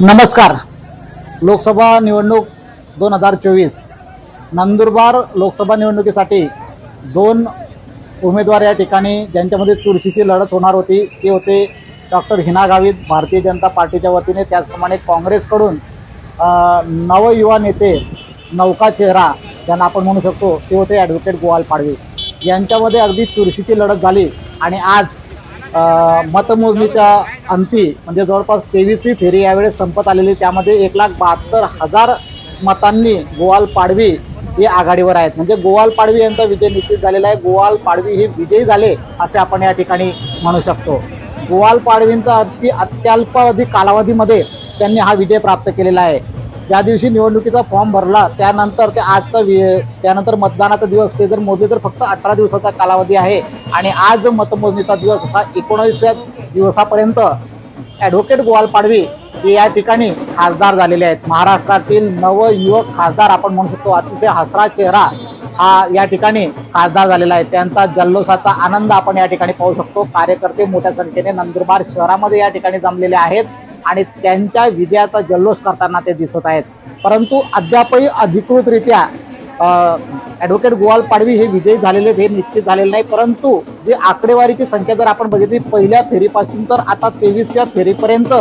नमस्कार. लोकसभा निवडणूक दोन हजार चोवीस. नंदुरबार लोकसभा निवडणुकीसाठी दोन उमेदवार या ठिकाणी ज्यांच्यामध्ये चुरशीची लढत होणार होती ते होते डॉक्टर हिना गावित भारतीय जनता पार्टीच्या वतीने त्याचप्रमाणे काँग्रेसकडून नवयुवा नेते नौका चेहरा ज्यांना आपण म्हणू शकतो ते होते ॲडव्होकेट गोवाल पाडवी. यांच्यामध्ये अगदी चुरशीची लढत झाली आणि आज मतमोजणीच्या अंती म्हणजे जवळपास तेवीसवी फेरी यावेळेस संपत आलेली. त्यामध्ये एक लाख बहात्तर हजार मतांनी गोवाल पाडवी हे आघाडीवर आहेत. म्हणजे गोवाल पाडवी यांचा विजय निश्चित झालेला आहे. गोवाल पाडवी हे विजयी झाले असे आपण या ठिकाणी म्हणू शकतो. गोवाल पाडवींचा अति अत्यल्पावधी कालावधीमध्ये त्यांनी हा विजय प्राप्त केलेला आहे. ज्या दिवशी निवडणुकीचा फॉर्म भरला त्यानंतर ते आजचा वि त्यानंतर मतदानाचा दिवस ते जर मोजले तर फक्त अठरा दिवसाचा कालावधी आहे. आणि आज मतमोजणीचा दिवस असा एकोणावीसव्या दिवसापर्यंत ॲडव्होकेट गोवाल पाडवी हे या ठिकाणी खासदार झालेले आहेत. महाराष्ट्रातील नवयुवक खासदार आपण म्हणू शकतो अतिशय हसरा चेहरा हा या ठिकाणी खासदार झालेला आहे. त्यांचा जल्लोषाचा आनंद आपण या ठिकाणी पाहू शकतो. कार्यकर्ते मोठ्या संख्येने नंदुरबार शहरामध्ये या ठिकाणी जमलेले आहेत. आणि त्यांच्या विजयाचा जल्लोष करताना ते दिसत आहेत. परंतु अद्यापही अधिकृतरित्या ॲडव्होकेट गोवाल पाडवी हे विजयी झालेले आहेत, हे निश्चित झालेले नाही. परंतु जे आकडेवारीची संख्या जर आपण बघितली पहिल्या फेरीपासून तर आता तेवीसव्या फेरीपर्यंत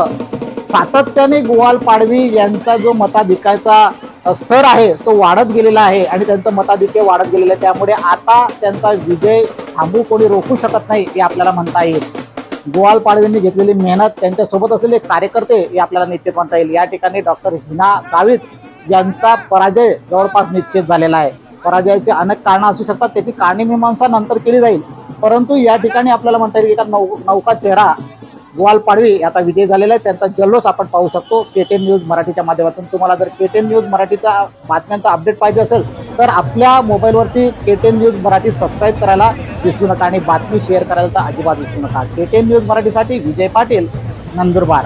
सातत्याने गोवाल पाडवी यांचा जो मताधिकाचा स्तर आहे तो वाढत गेलेला आहे आणि त्यांचं मताधिक्य वाढत गेलेलं आहे. त्यामुळे आता त्यांचा विजय थांबू कोणी रोखू शकत नाही हे आपल्याला म्हणता येईल. गोवाल पाडवींनी घेतलेली मेहनत त्यांच्यासोबत असलेले कार्यकर्ते हे आपल्याला निश्चित म्हणता येईल. या ठिकाणी डॉक्टर हिना गावित यांचा पराजय जवळपास निश्चित झालेला आहे. पराजयाची अनेक कारणं असू शकतात त्याची कारणी नंतर केली जाईल. परंतु या ठिकाणी आपल्याला म्हणता येईल की एका नौ नौका चेहरा ग्वाल पाडवी आता विजय झालेला आहे त्यांचा जल्लोष आपण पाहू शकतो. के केटेन न्यूज मराठीच्या माध्यमातून तुम्हाला जर के केटेन न्यूज मराठीचा बातम्यांचा अपडेट पाहिजे असेल तर आपल्या मोबाईलवरती K K ten news Marathi subscribe करायला विसरू नका आणि बातमी शेअर करायला तर अजिबात विसरू नका. के केटेन न्यूज मराठीसाठी विजय पाटील नंदुरबार.